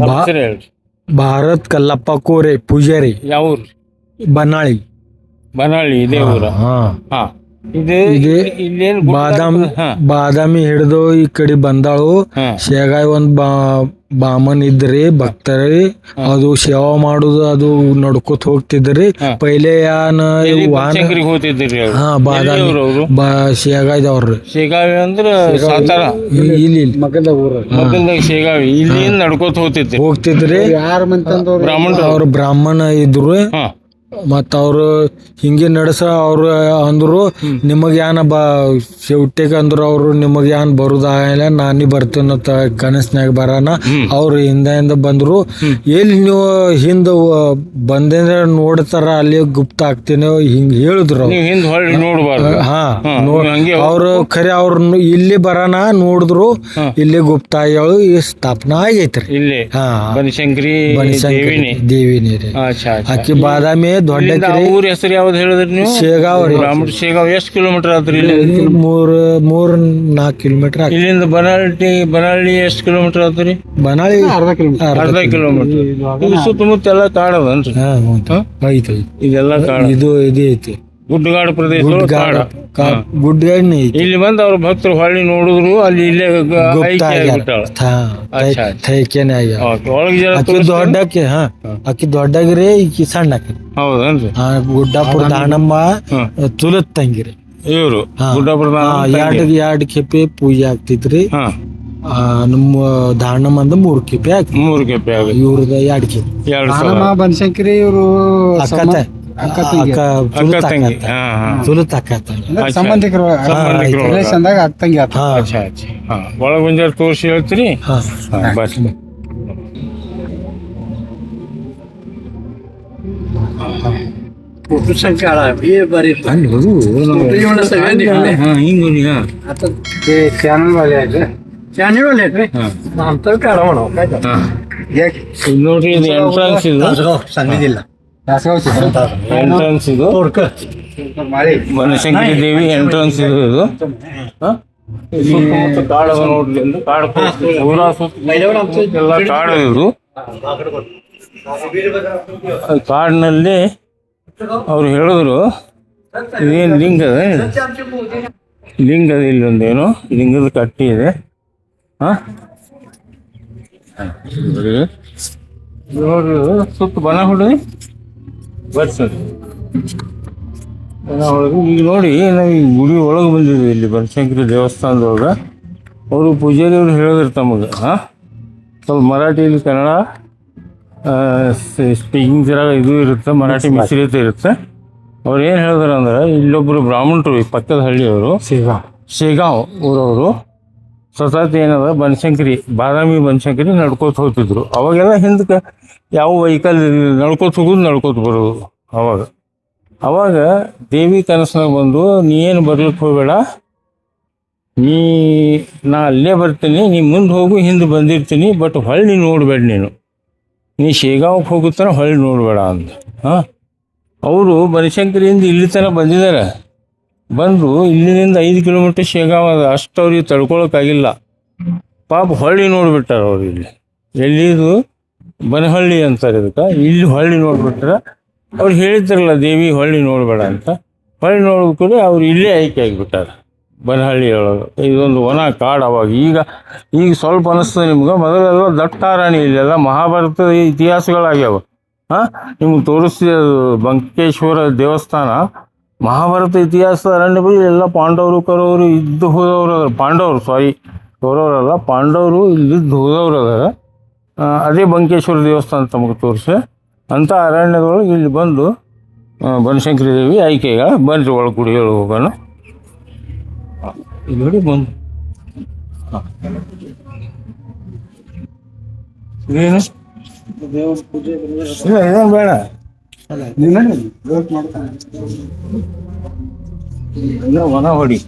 ಹೆಸರು ಹೇಳ್ರಿ. ಭಾರತ್ ಕಲ್ಲಪ್ಪ ಕೋರೆ ಪೂಜಾರಿ. ಯಾವ ಊರು? ಬನ್ನಾಳಿ ಬನಾಳಿ ಇದೇ ಊರ? ಹಾ. ಹಾ. ಇದು ಇದೆ ಇಲ್ಲೇನು ಬಾದಾಮಿ ಹಾ. ಬಾದಾಮಿ ಹಿಡಿದು ಈ ಕಡೆ ಬಂದಾಳು. ಹಾ. ಶೇಗಾಯ್ ಒಂದ್ ಬಾ ಬಾಮನ್ ಇದ್ರಿ ಭಕ್ತರಿ ಅದು ಸೇವಾ ಮಾಡುದು ಅದು ನಡ್ಕೋತ ಹೋಗ್ತಿದ್ರಿ. ಪೈಲೆ ಯಾನ ವಾಹನ ಹೋಗ್ತಿದ್ರಿ ಹಾ ಬಾದಾಮಿ ಬಾ ಶೇಗಾಯ್ದವ್ರಿ ಶೇಗಾವಿ ಅಂದ್ರ ಸಾತಾರ. ಇಲ್ಲಿ ಇಲ್ಲಿ. ಮಗದ ಊರು. ಮೊದಲ್ದಾಗ ಶೇಗಾವಿ. ಇಲ್ಲಿಂದ ನಡ್ಕೋತ ಹೋಗ್ತಿದ್ರಿ? ಹೋಗ್ತಿದ್ರಿ. ಯಾರ ಮಂತಂದವ್ರು? ಬ್ರಾಹ್ಮಣರು. ಅವ್ರ ಬ್ರಾಹ್ಮಣ ಇದ್ರು. ಮತ್ತ ಅವ್ರು ಹಿಂಗೆ ನಡೆಸ ಅವ್ರು ಅಂದ್ರು ನಿಮಗೆ ಯಾನ ಬಾ ಶೆವಟ್ಟಿಗೆ ಅಂದ್ರು ಅವ್ರು ನಿಮಗ್ ಯಾನ್ ಬರುದಾಗಲ್ಲ ನಾನಿ ತ ಕನಸ್ನ್ಯಾಗ ಬರಾನ. ಅವ್ರು ಹಿಂದೆ ಬಂದ್ರು. ಎಲ್ಲಿ ನೀವು ಹಿಂದ ಬಂದ್ರೆ ನೋಡ್ತಾರ ಅಲ್ಲಿ ಗುಪ್ತ ಆಗ್ತೀನಿ ಹಿಂಗ್ ಹೇಳಿದ್ರು ಹಿಂದ್ ಹಾ ಅವ್ರು ಖರೆ ಅವ್ರ ಇಲ್ಲಿ ಬರಾನ ನೋಡಿದ್ರು. ಇಲ್ಲಿ ಗುಪ್ತಾಯಿಗಳು ಈ ಸ್ಥಾಪನಾ ಆಗೈತ್ರಿ. ಹಾ. ಬನಶಂಕರಿ ಬನಶಂಕರಿ ದೇವಿನಿ. ರೀ. ಆಕಿ ಬಾದಾಮಿ ದೊಡ್ಡ ಊರ ಹೆಸರು ಯಾವ್ದು ಹೇಳಿದ್ರಿ ನೀವು? ಶೇಗಾವ್ ರೀ ಬ್ರಾಹ್ಮಣ ಶೇಗಾವ್. ಎಷ್ಟು ಕಿಲೋಮೀಟರ್ ಆತ್ರಿ ಇಲ್ಲಿ? ಮೂರ್ ಮೂರ್ ನಾಲ್ಕು ಕಿಲೋಮೀಟರ್ ಇಲ್ಲಿಂದ ಬನಾಳಿ ಬನಾಳಿ ಎಷ್ಟು ಕಿಲೋಮೀಟರ್ ಆತ್ರಿ? ಬನಾಳಿ ಅರ್ಧ ಕಿಲೋಮೀಟರ್. ಅರ್ಧ ಕಿಲೋಮೀಟರ್. ಇದು ಸುತ್ತಮುತ್ತ ಎಲ್ಲ ಕಾಡದನ್ರಿ? ಹಾ ಹೌದು. ಐತಿ ಐತಿ. ಇದೆಲ್ಲ ಕಾಡ. ಇದು ಇದು ಐತಿ. ಗುಡ್ಡಗಾಡು ಪ್ರದೇಶ ಗುಡ್ಡ ಐತಿ ಇಲ್ಲಿ ಬಂದು ಅವ್ರ ಭಕ್ತರು ಹೊಳ್ಳಿ ನೋಡಿದ್ರು ಅಲ್ಲಿ ಇಲ್ಲೇ ಗ- ಗುಪ್ತ ಐಕ್ಯ ಆಗ್ಯಾರ. ಆಗ್ಬಿಟ್ಟಾಳ. ಹಾ, ಅಚ್ಚಾ, ಥೈ- ಥೈಕ್ಯನೇ ಓಕೆ ಒಳಗೆ ಜರ ಅಕ್ಕಿ ತೋರಿಸ್ತೀರಾ? ದೊಡ್ಡಕ್ಕೆ ಹಾ ಅಕ್ಕಿ ದೊಡ್ಡಗಿರಿ ಈಕಿ ಸಣ್ಣ ಆಕಿ ಹೌದನ್ರಿ? ಆ ಗುಡ್ಡಾಪುರ ದಾನಮ್ಮ. ತುಲತ್ ತಂಗಿರಿ. ಇವ್ರು ಹಾ. ಎರಡ್ ಎರಡ್ ಕೆಪಿ ಪೂಜೆ ಆಗ್ತಿದ್ರಿ ಹಾ. ಆ, ನಮ್ಮ ದಾನಮ್ಮಂದ ಮೂರ್ ಕೆಪಿ ಆಗ್ತಿ ಮೂರು ಕೆಪಿ ಇವ್ರದ ಎರಡ್ ಕೆಪಿ. ಎರಡು ಸಾವಿರ. ಬನಶಂಕರಿ ಇವರು ಅಕ್ಕ ತ- ಅಕ್ಕ ತಂಗಿ. ಅಕ್ಕ ತಂಗಿ. ಅಕ್ಕ ಹಾ ಹಾ ತುಲತ್ ಅಕ್ಕ ತಂಗಿ ಅಂದ್ರೆ ಸಂಬಂಧಿಕರು ಸಂಬಂಧಿಕರು. ರಿಲೇಷನ್ದಾಗ ಅಕ್ಕ ತಂಗಿ ಆತ. ಹಾ. ಅಚ್ಚಾ ಅಚ್ಚಾ. ಹಾ. ಒಳಗೆ ಒಂಜಾರು ತೋರಿಸಿ ಹೇಳ್ತೀರಿ ಹಾ. ಹಾ ಬರ್ರಿ ಹಾ ಹಿಂಗ್ ನೋಡಿ ಹಾ. ಚಾನಲ್ ವಾಲೆ ಆಯ್ತು. ಚಾನಲ್ ವಾಲೆ ಐತ್ರಿ ಅಂತ ಕಾಡ ಮಾಡೋ ಹಾ. ಇದು. ಎಂಟ್ರೆನ್ಸ್ ಇದು ಎಂಟ್ರನ್ಸ್ ಇದು ಎಂಟ್ರನ್ಸ್ ಇದು ಬನಶಂಕರಿ ದೇವಿ ಎಂಟ್ರೆನ್ಸ್ ಇದು? ಇದು ಸುತ್ತಮುತ್ತ ಕಾಡು ಸುತ್ತ ಎಲ್ಲ ಕಾಡು ಆ ಕಾಡಿನಲ್ಲಿ ಅವ್ರು ಹೇಳಿದ್ರು ಇದೇನು ಲಿಂಗ ಅದ ಇದು? ಲಿಂಗ ಅದ ಇಲ್ಲೊಂದೇನು ಲಿಂಗದ ಕಟ್ಟಿ ಇದೆ. ಹಾ? ನೋಡ್ರಿ ಸುತ್ತ ಬನ ಹೊಡೆದು ಹೊಡೆದು ಈಗ ನೋಡಿ ನಾವು ಈ ಗುಡಿ ಒಳಗೆ ಬಂದಿದ್ವಿ ಇಲ್ಲಿ ಬನಶಂಕರಿ ದೇವಸ್ಥಾನದೊಳಗೆ. ಅವರು ಪೂಜಾರಿ ಅವ್ರು ಹೇಳಿದ್ರು ತಮಗೆ ಹಾಂ ಸ್ವಲ್ಪ ಮರಾಠಿಯಲ್ಲಿ ಕನ್ನಡ ಸ್ಪೀಕಿಂಗ್ ಜರ ಇದು ಇರುತ್ತೆ ಮರಾಠಿ ಮಿಶ್ರಿತ ಇರುತ್ತೆ. ಅವ್ರು ಏನು ಹೇಳಿದ್ರು ಅಂದ್ರೆ ಇಲ್ಲೊಬ್ಬರು ಬ್ರಾಹ್ಮಣರು ಈ ಪಕ್ಕದ ಹಳ್ಳಿಯವರು ಶೇಗಾಂವ್ ಊರವರು ಸತತ ಏನದ ಬನಶಂಕರಿ ಬಾದಾಮಿ ಬನಶಂಕರಿ ನಡ್ಕೋತ ಹೋಗ್ತಿದ್ರು. ಅವಾಗೆಲ್ಲ ಹಿಂದಕ್ಕೆ ಯಾವ ವೆಹಿಕಲ್ ನಡ್ಕೋತ ಹೋಗೋದು, ನಡ್ಕೋತ ಬರೋದು. ಅವಾಗ. ಅವಾಗ ದೇವಿ ಕನಸಿನಾಗ ಬಂದು, ನೀ ಏನು ಬರ್ಲಿಕ್ಕೆ ಹೋಗಬೇಡ. ನೀ, ನಾ ಅಲ್ಲೇ ಬರ್ತೀನಿ. ನೀ ಮುಂದೆ ಹೋಗು, ಹಿಂದೆ ಬಂದಿರ್ತೀನಿ. ಬಟ್ ಹೊಳ್ಳಿ ನೋಡಬೇಡ ನೀನು. ನೀ ಶೇಗಾವಕ್ಕೆ ಹೋಗುತ್ತಾನೆ ಹೊಳ್ಳಿ ನೋಡಬೇಡ ಅಂತ ಹಾಂ? ಅವರು ಬನಶಂಕರಿಯಿಂದ ಇಲ್ಲಿ ತನಕ ಬಂದಿದ್ದಾರೆ. ಬಂದು ಇಲ್ಲಿಂದ ಐದು ಕಿಲೋಮೀಟರ್ ಶೇಗಾವ್ ಅದ. ಅಷ್ಟು ಅವ್ರಿಗೆ ತಡ್ಕೊಳಕ್ಕಾಗಿಲ್ಲ ಪಾಪ ಹೊಳ್ಳಿ ನೋಡ್ಬಿಟ್ಟಾರ ಅವ್ರು ಇಲ್ಲಿ. ಎಲ್ಲಿದು? ಬನಹಳ್ಳಿ ಅಂತಾರೆ ಇದಕ್ಕೆ. ಇಲ್ಲಿ ಹೊಳ್ಳಿ ನೋಡ್ಬಿಟ್ರೆ ಅವ್ರು ಹೇಳಿದ್ರಲ್ಲ, ದೇವಿ, ಹೊಳ್ಳಿ ನೋಡಬೇಡ ಅಂತ. ಹೊಳ್ಳಿ ನೋಡ್ಬೇಕಾದ್ರೆ ಅವ್ರು ಇಲ್ಲೇ ಆಯ್ಕೆ ಆಗಿಬಿಟ್ಟಾರೆ. ಬನಹಳ್ಳಿ ಒಳಗೆ ಇದೊಂದು ಒಣ ಕಾಡು ಅವಾಗ. ಈಗ ಈಗ ಸ್ವಲ್ಪ ಅನಿಸ್ತದೆ ನಿಮ್ಗೆ. ಮೊದಲೆಲ್ಲ ದಟ್ಟಾರಾಣಿ ಇಲ್ಲೆಲ್ಲ ಮಹಾಭಾರತದ ಇತಿಹಾಸಗಳಾಗ್ಯಾವ. ಹಾಂ? ನಿಮ್ಗೆ ತೋರಿಸ್ತೀವಿ ಅದು ಬಂಕೇಶ್ವರ ದೇವಸ್ಥಾನ. ಮಹಾಭಾರತ ಇತಿಹಾಸ ಅರಣ್ಯ ಬಳಿ ಎಲ್ಲ ಪಾಂಡವರು ಕರೋರು ಇದ್ದು ಹೋದವರು ಅದಾರ ಪಾಂಡವರು ಸಾರಿ ಕೌರವರಲ್ಲ, ಪಾಂಡವರು ಇಲ್ಲಿದ್ದು ಹೋದವರು ಅದಾರ ಅದೇ ಬಂಕೇಶ್ವರ ದೇವಸ್ಥಾನ ತಮಗೆ ತೋರಿಸಿ. ಅಂಥ ಅರಣ್ಯದೊಳಗೆ ಇಲ್ಲಿ ಬಂದು ಬನಶಂಕರಿ ದೇವಿ ಆಯ್ಕೆಗ ಬನ್ರಿ ಒಳಗೆ ಗುಡಿಗಳು ಹೋಗೋಣ. ಇಲ್ಲಿ ನೋಡಿ ಬಂದು. ಆ. ಇದೇನು? ಇಲ್ಲ ಇದೇನು ಬೇಡ. ಇಲ್ಲ ಒಣ ಹೊಡಿ.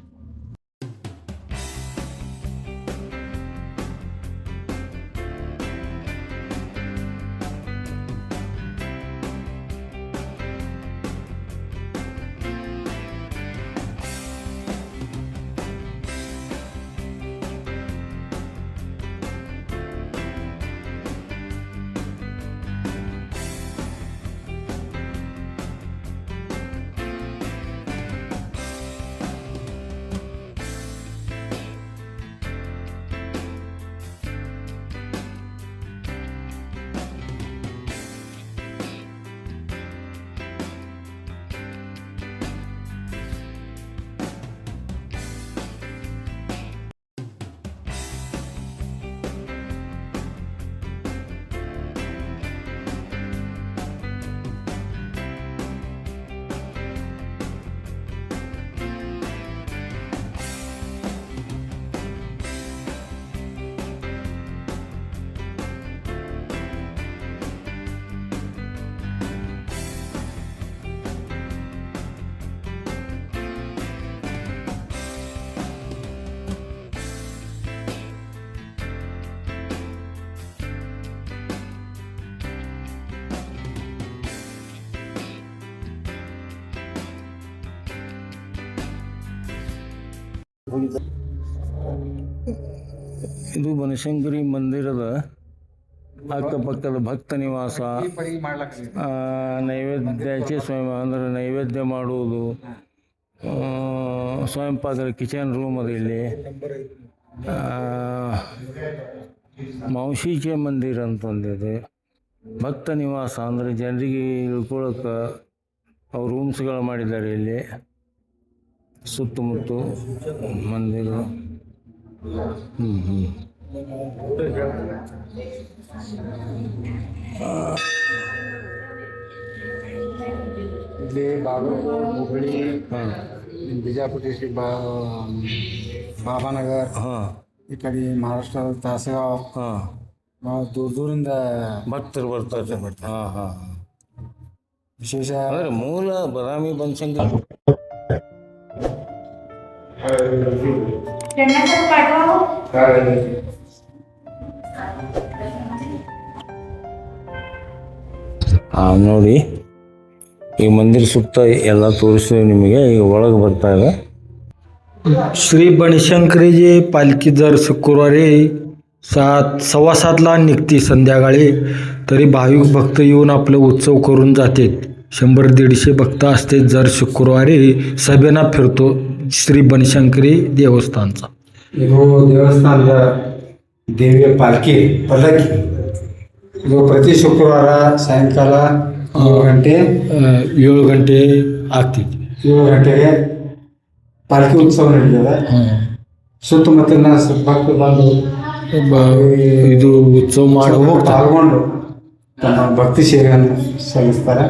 ಇದು ಬನಶಂಕರಿ ಮಂದಿರದ ಅಕ್ಕಪಕ್ಕದ ಭಕ್ತ ನಿವಾಸ. ನೈವೇದ್ಯಕ್ಕೆ ಸ್ವಯಂ, ಅಂದರೆ ನೈವೇದ್ಯ ಮಾಡುವುದು. ಸ್ವಯಂ ಪಾತ್ರ ಕಿಚನ್ ರೂಮ್ ಅದ ಇಲ್ಲಿ. ಮೌಶಿಕೆ ಮಂದಿರ ಅಂತಂದಿದೆ ಭಕ್ತ ನಿವಾಸ ಅಂದರೆ ಜನರಿಗೆ ಇಳ್ಕೊಳಕ್ಕೆ ಅವ್ರು ರೂಮ್ಸ್ಗಳು ಮಾಡಿದ್ದಾರೆ ಇಲ್ಲಿ. ಸುತ್ತಮುತ್ತ ಮಂದಿರ ಹ್ಞೂ ಹ್ಞೂ ಇಲ್ಲಿ ಬಾಗಲಕೋಟೆ ಹುಬ್ಬಳ್ಳಿ ಹಾಂ ಬಿಜಾಪುರ ಡಿಸ್ಟ್ರಿಕ್ಟ್ ಬಾ ಬಾಬಾನಗರ್ ಹಾಂ ಈ ಕಡೆ ಮಹಾರಾಷ್ಟ್ರದ ತಾಸಗಾಂವ್ ಹಾಂ ಭಾಳ ದೂರ ದೂರಿಂದ ಭಕ್ತರು ಬರ್ತಾರೆ ಹಾಂ ಹಾಂ ವಿಶೇಷ ಅಂದರೆ ಮೂಲ ಬದಾಮಿ ಬನಶಂಕರಿ ಹಾಂ ನೋಡಿ ಈ ಮಂದಿರ ಸುತ್ತ ಎಲ್ಲ ತೋರಿಸಿದೆ ನಿಮಗೆ ಈಗ ಒಳಗೆ ಬರ್ತಾ ಇದೆ श्री बणशंकरीची पालखी जर शुक्रवारी सात सव्वा सातला निघते संध्याकाळी तरी भाविक भक्त येऊन आपलं उत्सव करून जातात शंभर दीडशे भक्त असते जर शुक्रवारी सभेना फिरतो ಶ್ರೀ ಬನಶಂಕರಿ ದೇವಸ್ಥಾನचा ಇದು ದೇವಸ್ಥಾನದ ದೇವಿಯ ಪಾಲ್ಕಿ ಪಲ್ಲಕ್ಕಿ ಇದು ಪ್ರತಿ ಶುಕ್ರವಾರ ಸಾಯಂಕಾಲ ಮೂರು ಗಂಟೆ ಏಳು ಗಂಟೆ ಆಗ್ತಿತ್ತು ಏಳು ಗಂಟೆಗೆ ಪಾಲ್ಕಿ ಉತ್ಸವ ನಡೆದಿದೆ ಸುತ್ತಮುತ್ತಲಿನ ಭಕ್ತರು ಬಂದು ಇದು ಉತ್ಸವ ಮಾಡಿ ಪಾಲ್ಗೊಂಡು ತಮ್ಮ ಭಕ್ತಿ ಸೇವೆಯನ್ನು ಸಲ್ಲಿಸ್ತಾರೆ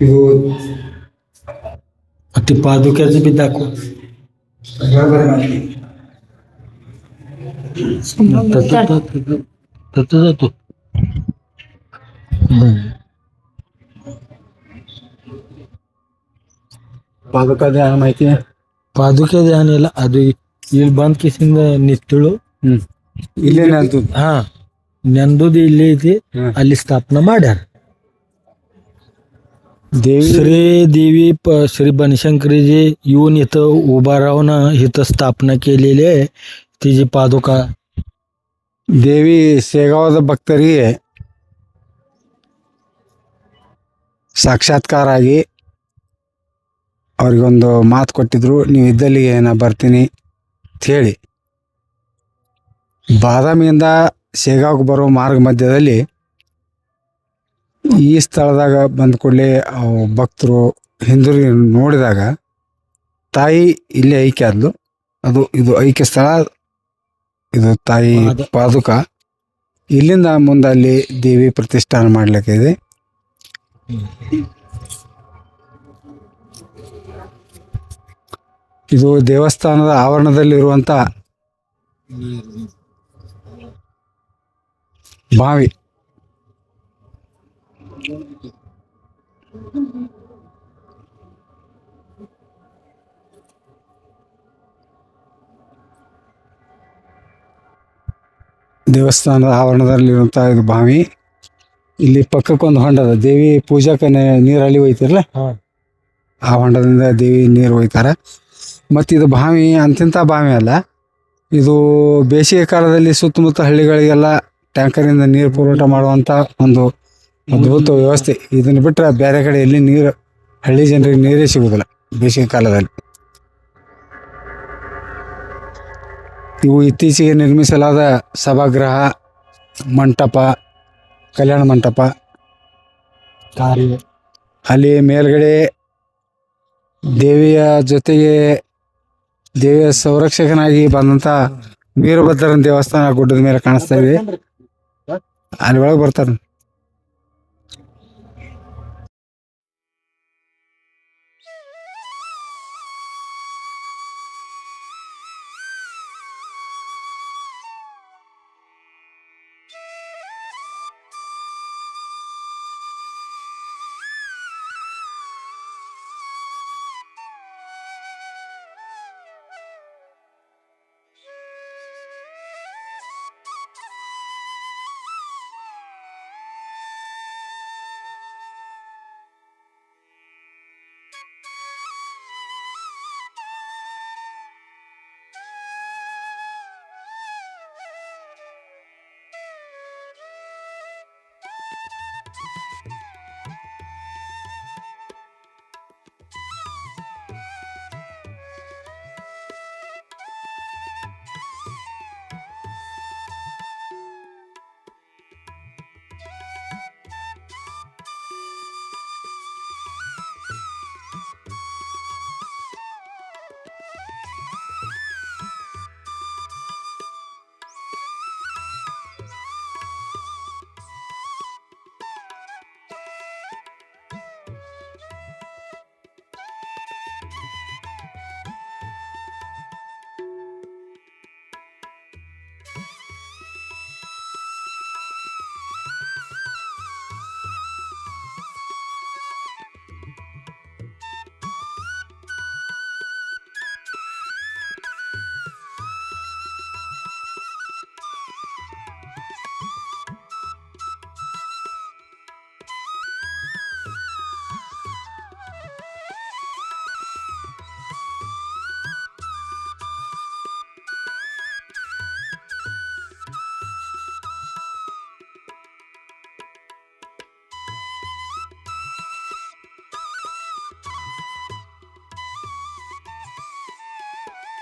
ಇದು ती पादुक्याचं बी दाखव ಬರೋಬ್ಬರಿ ಮಾಹಿತಿ. त्याचं जातो ಪಾದುಕ ಧ್ಯಾನ ಮಾಹಿತಿ ಪಾದುಕೆ ಧ್ಯಾನ ಇಲ್ಲ ಅದು ಇಲ್ಲಿ ಬಂದ್ ಕಿಸಿಂದ ನಿತ್ತಳು ಹ್ಮ್ ಇಲ್ಲೇನೆ ಅಂತ ಹಾ ನೆಂದುದು ಇಲ್ಲಿ ಐತಿ ಹ್ಮ್. ಅಲ್ಲಿ ಸ್ಥಾಪನಾ ಮಾಡ್ಯಾರ देवी श्री देवी प- श्री बनशंकरीजी येऊन इथं उभा राहून इथं स्थापना केलेली आहे तिची पादुका ದೇವಿ ಶೇಗಾವದ ಭಕ್ತರಿಗೆ ಸಾಕ್ಷಾತ್ಕಾರ ಆಗಿ ಅವ್ರಿಗೊಂದು ಮಾತು ಕೊಟ್ಟಿದ್ರು ನೀವು ಇದ್ದಲ್ಲಿಗೆ ನಾ ಬರ್ತೀನಿ ಅಂತ ಹೇಳಿ ಬಾದಾಮಿಯಿಂದ ಶೇಗಾವ್ಗೆ ಬರೋ ಮಾರ್ಗ ಮಧ್ಯದಲ್ಲಿ ಈ ಸ್ಥಳದಾಗ ಬಂದ ಕೂಡಲೇ ಭಕ್ತರು ಹಿಂದಿರುಗಿ ನೋಡಿದಾಗ ತಾಯಿ ಇಲ್ಲಿ ಐಕ್ಯ ಆದ್ಲು. ಅದು ಇದು ಐಕ್ಯ ಸ್ಥಳ. ಇದು ತಾಯಿ ಪಾದ- ಪಾದುಕ. ಇಲ್ಲಿಂದ ಮುಂದೆ ಅಲ್ಲಿ ದೇವಿ ಪ್ರತಿಷ್ಠಾನ ಮಾಡ್ಲಿಕ್ಕೆ ಇದೆ. ಇದು ದೇವಸ್ಥಾನದ ಆವರಣದಲ್ಲಿರುವಂಥ ಬಾವಿ. ದೇವಸ್ಥಾನದ ಆವರಣದಲ್ಲಿರುವಂಥ ಇದು ಬಾವಿ. ಇಲ್ಲಿ ಪಕ್ಕಕ್ಕೊಂದು ಹೊಂಡ ಅದ ದೇವಿ ಪೂಜಾಕ್ಕೆ ನೀರು ಅಳಿ ಒಯ್ತಿರಲ್ಲ? ಆ ಹೊಂಡದಿಂದ ದೇವಿ ನೀರು ಒಯ್ತಾರ. ಮತ್ತು ಇದು ಬಾವಿ ಅಂತಿಂಥ ಬಾವಿ ಅಲ್ಲ. ಇದು ಬೇಸಿಗೆ ಕಾಲದಲ್ಲಿ ಸುತ್ತಮುತ್ತ ಹಳ್ಳಿಗಳಿಗೆಲ್ಲ ಟ್ಯಾಂಕರಿಂದ ನೀರು ಪೂರೈಕೆ ಮಾಡುವಂಥ ಒಂದು ಅದ್ಭುತ ವ್ಯವಸ್ಥೆ. ಇದನ್ನು ಬಿಟ್ಟರೆ ಬೇರೆ ಕಡೆ ಎಲ್ಲಿ ನೀರು, ಹಳ್ಳಿ ಜನರಿಗೆ ನೀರೇ ಸಿಗುವುದಿಲ್ಲ ಬೇಸಿಗೆ ಕಾಲದಲ್ಲಿ. ಇವು ಇತ್ತೀಚೆಗೆ ನಿರ್ಮಿಸಲಾದ ಸಭಾಗೃಹ, ಮಂಟಪ, ಕಲ್ಯಾಣ ಮಂಟಪ. ಅಲ್ಲಿ ಮೇಲ್ಗಡೆ ದೇವಿಯ ಜೊತೆಗೆ ದೇವಿಯ ಸಂರಕ್ಷಕನಾಗಿ ಬಂದಂತ ವೀರಭದ್ರನ ದೇವಸ್ಥಾನ ಗುಡ್ಡದ ಮೇಲೆ ಕಾಣಿಸ್ತಾ ಇದೆ. ಅಲ್ಲಿ ಒಳಗೆ ಬರ್ತಾರೆ.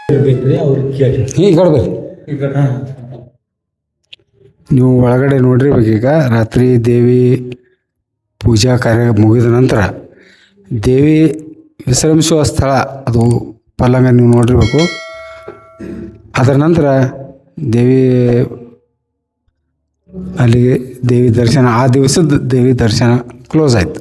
ಈ ಕಡೆ ಬರ್ರಿ ನೀವು ಒಳಗಡೆ ನೋಡಿರ್ಬೇಕು ಈಗ ರಾತ್ರಿ ದೇವಿ ಪೂಜಾ ಕಾರ್ಯ ಮುಗಿದ ನಂತರ ದೇವಿ ವಿಶ್ರಮಿಸುವ ಸ್ಥಳ ಅದು ಪಲ್ಲಂಗ ನೀವು ನೋಡಿರ್ಬೇಕು. ಅದರ ನಂತರ ದೇವಿ ಅಲ್ಲಿಗೆ ದೇವಿ ದರ್ಶನ ಆ ದಿವಸದ ದೇವಿ ದರ್ಶನ ಕ್ಲೋಸ್ ಆಯ್ತು.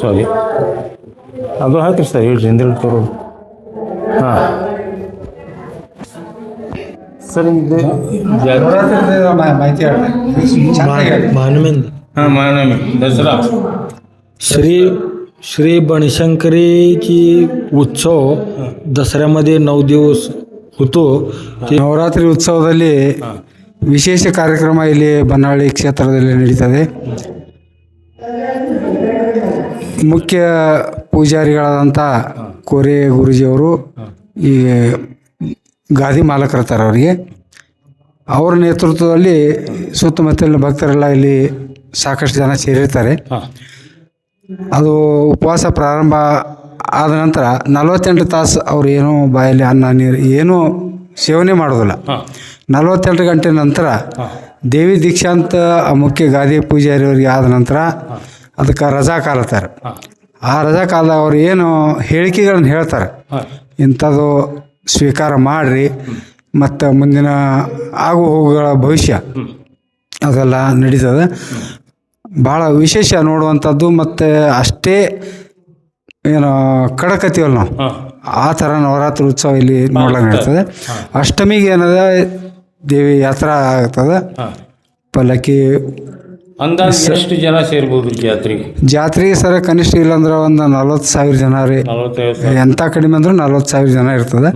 ಸಾರಿ ಅದು ಹಾಕ್ರಿ ಸರ್ ಹೇಳ್ರಿ ಹಿಂದೆ ತೋರು ಹಾಂ ಸರ್ ಇದು ಮಾಹಿತಿ ಮಾನವೇಂದ್ರ हां मानव दसरा श्री श्री बनशंकरीची उत्सव दसऱ्यामध्ये नऊ दिवस होतो ते ನವರಾತ್ರಿ ಉತ್ಸವದಲ್ಲಿ ವಿಶೇಷ ಕಾರ್ಯಕ್ರಮ ಇಲ್ಲಿ ಬನ್ನಾಳಿ ಕ್ಷೇತ್ರದಲ್ಲಿ ನಡೀತದೆ. ಮುಖ್ಯ ಪೂಜಾರಿಗಳಾದಂಥ ಕೋರೆ ಗುರುಜಿಯವರು ಈ ಗಾದಿ ಮಾಲಕರ್ತಾರೆ ಅವರಿಗೆ ಅವರ ನೇತೃತ್ವದಲ್ಲಿ ಸುತ್ತಮುತ್ತಲಿನ ಭಕ್ತರೆಲ್ಲ ಇಲ್ಲಿ ಸಾಕಷ್ಟು ಜನ ಸೇರಿರ್ತಾರೆ. ಅದು ಉಪವಾಸ ಪ್ರಾರಂಭ ಆದ ನಂತರ ನಲವತ್ತೆಂಟು ತಾಸು ಅವರು ಏನೂ ಬಾಯಲ್ಲಿ ಅನ್ನ ನೀರು ಏನೂ ಸೇವನೆ ಮಾಡೋದಿಲ್ಲ. ಹಾಂ ನಲವತ್ತೆಂಟು ಗಂಟೆ ನಂತರ ದೇವಿ ದೀಕ್ಷಾಂತ ಮುಖ್ಯ ಗಾದಿ ಪೂಜಾರಿಯವರಿಗೆ ಆದ ನಂತರ ಅದಕ್ಕೆ ರಜಾ ಕಾಲತ್ತಾರೆ ಆ ರಜಾ ಕಾಲದಾಗ ಅವ್ರು ಏನು ಹೇಳಿಕೆಗಳನ್ನು ಹೇಳ್ತಾರೆ. ಇಂಥದ್ದು ಸ್ವೀಕಾರ ಮಾಡಿರಿ ಮತ್ತು ಮುಂದಿನ ಆಗು ಹೋಗುಗಳ ಭವಿಷ್ಯ ಅದೆಲ್ಲ ನಡೀತದೆ. ಭಾಳ ವಿಶೇಷ ನೋಡುವಂಥದ್ದು ಮತ್ತು ಅಷ್ಟೇ ಏನು ಕಡಕತ್ತೀವಲ್ಲ ನಾವು. ಆ ಥರ ನವರಾತ್ರಿ ಉತ್ಸವ ಇಲ್ಲಿ ನೋಡ್ಲಿಕ್ಕೆ ನಡೀತದೆ. ಅಷ್ಟಮಿಗೆ ಏನದ ದೇವಿ ಯಾತ್ರಾ ಆಗ್ತದೆ. ಪಲ್ಲಕ್ಕಿ ಅಂದಾಜು ಎಷ್ಟು ಜನ ಸೇರ್ಬೋದು ಜಾತ್ರೆಗೆ? ಜಾತ್ರೆಗೆ ಸರ ಕನಿಷ್ಠ ಇಲ್ಲಾಂದ್ರೆ ಒಂದು ನಲ್ವತ್ತು ಸಾವಿರ ಜನ ರೀ. ಎಂತ ಎಂಥ ಕಡಿಮೆ ಅಂದ್ರೆ ನಲ್ವತ್ತು ಸಾವಿರ ಜನ ಇರ್ತದೆ.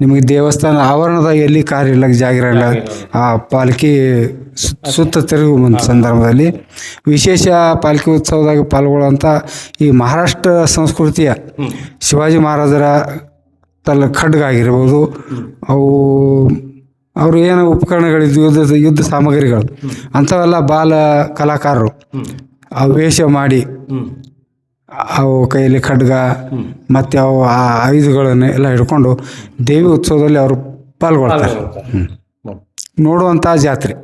ನಿಮಗೆ ದೇವಸ್ಥಾನ ಆವರಣದಾಗ ಎಲ್ಲಿ ಕಾರ್ ಇಲ್ಲ ಜಾಗಿರ ಇಲ್ಲ. ಆ ಪಾಲ್ಕಿ ಸುತ್ತ ತಿರುಗುವ ತಿರುಗು ಸಂದರ್ಭದಲ್ಲಿ. ವಿಶೇಷ ಪಾಲ್ಕಿ ಉತ್ಸವದಾಗ ಪಾಲ್ಗೊಳ್ಳುವಂಥ ಈ ಮಹಾರಾಷ್ಟ್ರ ಸಂಸ್ಕೃತಿಯ ಶಿವಾಜಿ ಮಹಾರಾಜರ ತಲ್ಲ ಖಡ್ಗ ಆಗಿರ್ಬೋದು. ಅವು ಅವರು ಏನು ಉಪಕರಣಗಳಿದ್ವು ಯುದ್ಧದ ಯುದ್ಧ ಸಾಮಗ್ರಿಗಳು ಅಂಥವೆಲ್ಲ ಬಾಲ ಕಲಾಕಾರರು. ಆ ವೇಷ ಮಾಡಿ ಅವು ಕೈಯಲ್ಲಿ ಖಡ್ಗ ಮತ್ತು ಅವು ಆ ಆಯುಧಗಳನ್ನು ಎಲ್ಲ ಹಿಡ್ಕೊಂಡು ದೇವಿ ಉತ್ಸವದಲ್ಲಿ ಅವರು ಪಾಲ್ಗೊಳ್ತಾರೆ. ನೋಡುವಂಥ ಜಾತ್ರೆ.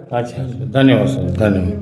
ಧನ್ಯವಾದ ಧನ್ಯವಾದ.